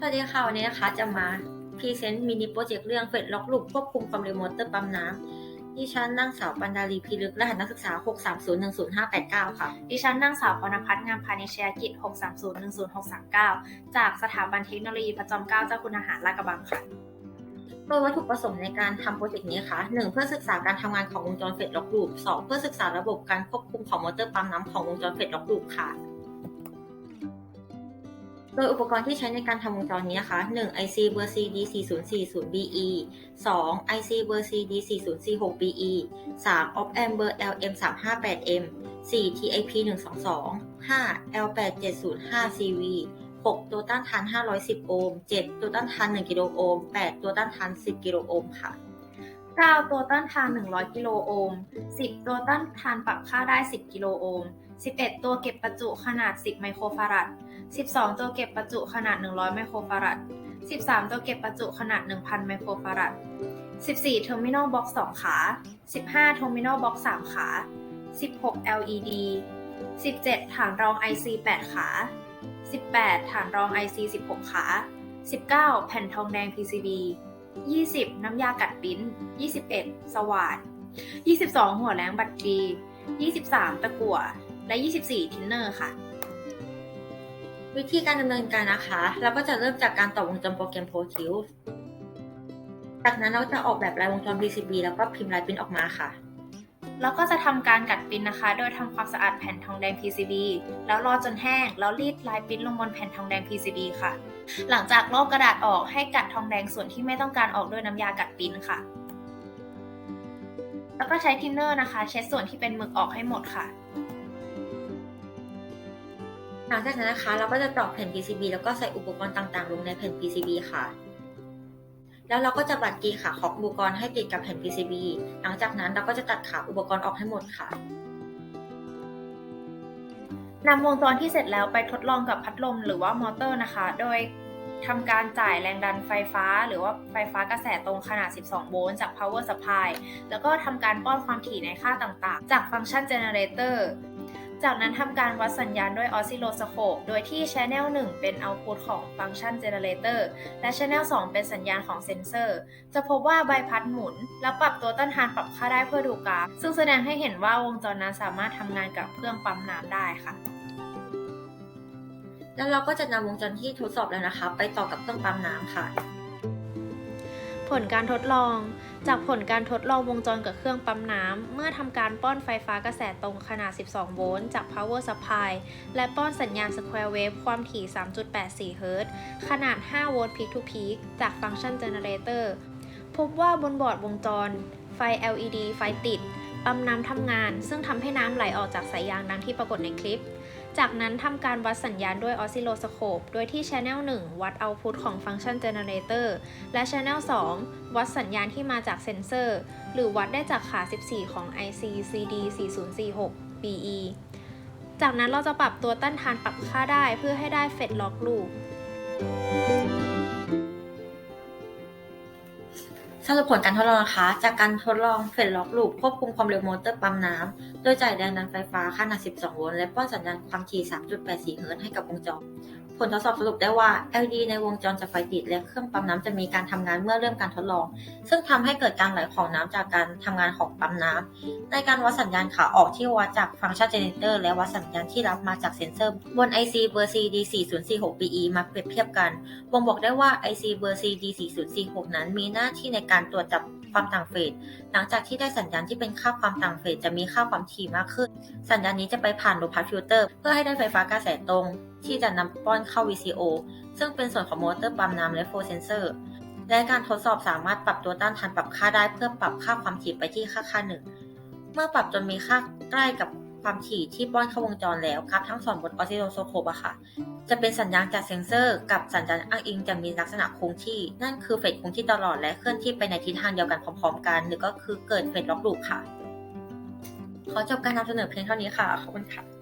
สวัสดีค่ะวันนี้นะคะจะมาพรีเซนต์มินิโปรเจกต์เรื่องเฟดล็อกลูกควบคุมความเร็วมอเตอร์ปั๊มน้ำดิฉันนางสาวปันดาลีพีลึกรหัสนักศึกษา 6301059 ค่ะดิฉันนางสาวปนพัฒน์งามพานิชยกิจ 6301039จากสถาบันเทคโนโลยีพระจอมเกล้าเจ้าคุณอาหารลาดกระบังค่ะโดยวัตถุประสงค์ในการทำโปรเจกต์นี้ค่ะ 1. เพื่อศึกษาการทำงานของวงจรเฟดล็อกลูป 2. เพื่อศึกษาระบบการควบคุมของมอเตอร์ปั๊มน้ำของวงจรเฟดล็อกลูปค่ะ ดยอุปกรณ์ที่ใช้ในการทำวงจรนี้นะคะ 1. IC เบอร์ CD4040BE 2. IC เบอร์ CD4046BE 3. Op amp เบอร์ LM358M 4. TIP 122 5. L8705CV 6 ตัวต้านทาน 510 โอห์ม 7 ตัวต้านทาน 1 กิโลโอห์ม 8 ตัวต้านทาน 10 กิโลโอห์มค่ะ 9 ตัวต้านทาน 100 กิโลโอห์ม 10 ตัวต้านทานปรับค่าได้ 10 กิโลโอห์ม 11 ตัวเก็บประจุขนาด 10 ไมโครฟารัด 12 ตัวเก็บประจุขนาด 100 ไมโครฟารัด13 ตัวเก็บประจุขนาด 1,000 ไมโครฟารัด14 Terminal Box 2 ขา 15 Terminal Box 3 ขา 16 LED 17 ฐานรอง IC 8 ขา 18 ฐานรอง IC 16 ขา 19 แผ่นทองแดง PCB 20 น้ำยากัดปิ้น 21 สว่าน 22 หัวแรงบัตรดี 23 ตะกั่ว และ 24 ทินเนอร์ค่ะ วิธีการดำเนินการนะคะ เราก็จะเริ่มจากการต่อวงจรโปรแกรม Pro Tools จากนั้นเราจะออกแบบลายวงจร PCB แล้วก็พิมพ์ลายปิ้นออกมาค่ะ แล้วก็จะทำการกัดปิ้นนะคะ โดยทำความสะอาดแผ่นทองแดง PCB แล้วรอจนแห้ง แล้วรีดลายปิ้นลงบนแผ่นทองแดง PCB ค่ะ หลังจากลอกกระดาษออกให้กัดทองแดงส่วนที่ไม่ต้องการออกด้วยน้ำยากัดปิ้นค่ะ แล้วก็ใช้ทินเนอร์นะคะ เช็ดส่วนที่เป็นหมึกออกให้หมดค่ะ หลังจากนั้นนะคะ เราก็จะตอกแผ่น PCB แล้วก็ใส่อุปกรณ์ต่างๆ ลงในแผ่น PCB ค่ะ แล้วเราก็จะบัดกีขาของอุปกรณ์ให้ติดกับแผ่น PCB หลังจากนั้นเราก็จะตัดขาอุปกรณ์ออกให้หมดค่ะนำวงจรที่เสร็จแล้วไปทดลองกับพัดลมหรือว่ามอเตอร์นะคะ โดยทำการจ่ายแรงดันไฟฟ้า หรือว่าไฟฟ้ากระแสตรงขนาด 12 โวลต์จาก power supply แล้วก็ทำการป้อนความถี่ในค่าต่างๆ จากฟังก์ชัน generator จากนั้นทำการวัดสัญญาณด้วย oscilloscope โดยที่ channel 1 เป็น output ของฟังก์ชัน generator และ channel 2 เป็นสัญญาณของเซนเซอร์ จะพบว่าใบพัดหมุน แล้วปรับตัวต้านทานปรับค่าได้เพื่อดูกราฟ ซึ่งแสดงให้เห็นว่าวงจรนั้นสามารถทำงานกับเครื่องปั๊มน้ำได้ค่ะ แล้วเราก็จะนำวงจรที่ทดสอบแล้วนะคะ ไปต่อกับเครื่องปั๊มน้ำค่ะ ผลการทดลองจากผลการทดลองวงจรกับเครื่องปั๊มน้ำ เมื่อทำการป้อนไฟฟ้ากระแสตรงขนาด 12 โวลต์จาก power supply และป้อนสัญญาณ square wave ความถี่ 3.84 เฮิรตซ์ขนาด 5 โวลต์ peak to peak จากฟังก์ชัน generator พบว่าบนบอร์ดวงจร ไฟ LED ไฟติด ปั๊มน้ำทำงาน ซึ่งทำให้น้ำไหลออกจากสายยางดังที่ปรากฏในคลิป จากนั้นทำการวัดสัญญาณด้วยออสซิโลสโคป โดยที่ channel 1 วัดเอาพุทของฟังก์ชันเจเนเรเตอร์และ channel 2 วัดสัญญาณที่มาจากเซนเซอร์ หรือวัดได้จากขา 14 ของ IC CD 4046 BE จากนั้นเราจะปรับตัวต้านทานปรับค่าได้เพื่อให้ได้เฟดล็อกลูป สรุปผลการทดลองนะคะ จากการทดลองเฟดล็อกลูปควบคุมความเร็วมอเตอร์ปั๊มน้ำ โดยจ่ายแรงดันไฟฟ้าขนาด 12 โวลต์และป้อนสัญญาณความถี่ 3.84 เฮิรตซ์ให้กับวงจร ผลทดสอบสรุปได้ว่า LED ในวงจรจะไฟติด และเครื่องปั๊มน้ำจะมีการทำงานเมื่อเริ่มการทดลอง ซึ่งทำให้เกิดการไหลของน้ำจากการทำงานของปั๊มน้ำในการวัดสัญญาณขาออกที่วัดจากฟังก์ชันเจเนเตอร์และวัดสัญญาณที่รับมาจากเซ็นเซอร์บน IC เบอร์ CD4046BE มาเปรียบเทียบกันบ่งบอกได้ว่า IC เบอร์ CD4046 นั้นมีหน้าที่ในการตรวจจับ ความต่างเฟส หลังจากที่ได้สัญญาณที่เป็นค่าความต่างเฟสจะมีค่าความถี่มากขึ้น สัญญาณนี้จะไปผ่านโลพัสฟิลเตอร์เพื่อให้ได้ไฟฟ้ากระแสตรง ที่จะนำป้อนเข้า VCO ซึ่งเป็นส่วนของมอเตอร์ปั๊มน้ำและโฟเซนเซอร์และการทดสอบสามารถปรับตัวต้านทานปรับค่าได้เพื่อปรับค่าความถี่ไปที่ค่าค่าหนึ่ง เมื่อปรับจนมีค่าใกล้กับ ความถี่ที่ป้อนเข้าวงจรแล้วครับ ทั้งสองบนออสซิโลสโคปอะค่ะ จะเป็นสัญญาณจากเซนเซอร์ กับสัญญาณอ้างอิงจะมีลักษณะคงที่ นั่นคือเฟสคงที่ตลอดและเคลื่อนที่ไปในทิศทางเดียวกันพร้อมๆ กันหรือก็คือเกิดเฟสล็อกลูปค่ะ ขอจบการนำเสนอเพียงเท่านี้ค่ะขอบคุณค่ะ